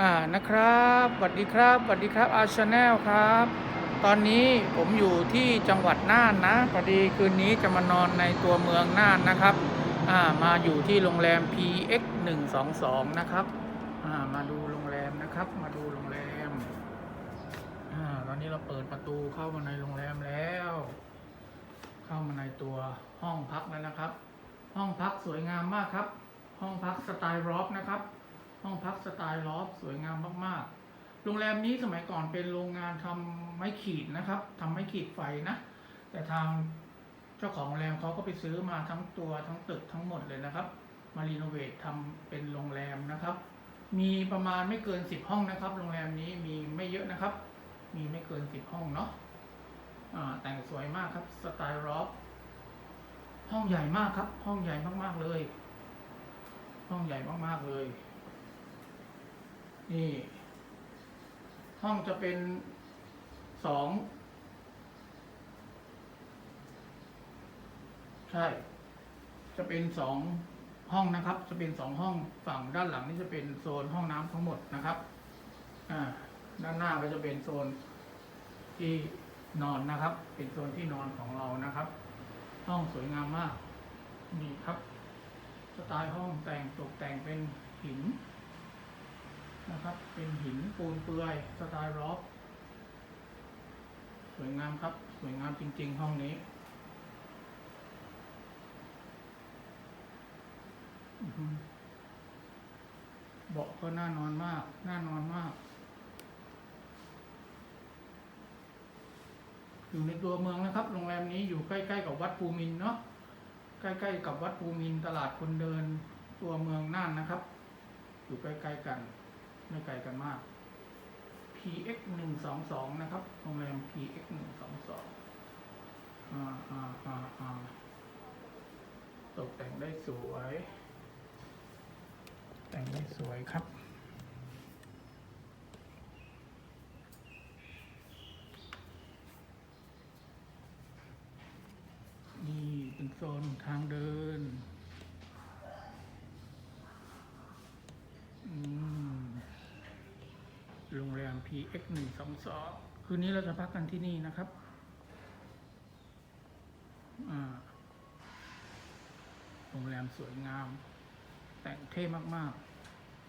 อ่านะครับสวัสดีครับสวัสดีครับอาชาแนลครับ ตอนนี้ผมอยู่ที่จังหวัดน่านนะพอดีคืนนี้จะมานอนในตัวเมืองน่านนะครับอ่ามาอยู่ที่โรงแรม PX 122นะครับอ่ามาดูโรงแรมนะครับ มาดูโรงแรมอ่าตอนนี้เราเปิดประตูเข้ามาในโรงแรมแล้ว เข้ามาในตัวห้องพักแล้วนะครับ ห้องพักสวยงามมากครับ ห้องพักสไตล์ร็อกนะครับ ห้องพักสไตล์ลอบสวยงามมากๆ โรงแรมนี้สมัยก่อนเป็นโรงงานทำไม้ขีดนะครับทำไม้ขีดไฟนะ แต่ทางเจ้าของโรงแรมเขาก็ไปซื้อมาทั้งตัวทั้งตึกทั้งหมดเลยนะครับ มารีโนเวททำเป็นโรงแรมนะครับ มีประมาณไม่เกินสิบห้องนะครับ โรงแรมนี้มีไม่เยอะนะครับ มีไม่เกินสิบห้องเนาะแต่งสวยมากครับสไตล์ร็อกห้องใหญ่มากครับ ห้องใหญ่มากๆเลย ห้องใหญ่มากๆเลย นี่ ห้องจะเป็นสอง ใช่ จะเป็นสองห้องนะครับ จะเป็นสองห้องฝั่งด้านหลังนี่จะเป็นโซนห้องน้ำทั้งหมดนะครับ อ่า ด้านหน้าก็จะเป็นโซนที่นอนนะครับ เป็นโซนที่นอนของเรานะครับ ห้องสวยงามมาก นี่ครับ สไตล์ห้องแต่งตกแต่งเป็นหิน นะครับ เป็นหินปูนเปือยสไตล์ร็อกสวยงามครับ สวยงามจริง ๆ ห้องนี้เบาะก็น่านอนมาก น่านอนมาก อยู่ในตัวเมืองนะครับ โรงแรมนี้อยู่ใกล้ๆกับวัดภูมินเนาะ ใกล้ๆกับวัดภูมินตลาดคนเดิน ตัวเมืองน่านนะครับ อยู่ใกล้ๆกัน ไม่ไกลกันมาก PX หนึ่งสองสองนะครับ โรงแรม PX หนึ่งสองสองตกแต่งได้สวย แต่งได้สวยครับนี่เป็นโซนทางเดิน อืม โรงแรม PX หนึ่งสองสองคืนนี้เราจะพักกันที่นี่นะครับ โรงแรมสวยงาม แต่งเท่มาก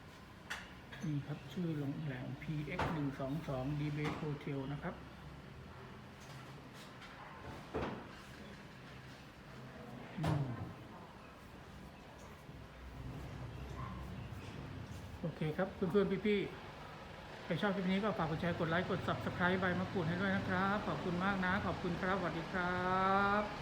ๆ นี่ครับชื่อโรงแรม PX หนึ่งสองสอง d b Hotel นะครับโอเคครับเพื่อนๆพี่ๆ ครชอบคลิปนี้ก็ฝากกดแชร์กดไลค์กด subscribe ใบมะกรูดให้ด้วยนะครับ ขอบคุณมากนะ ขอบคุณครับสวัสดีครับ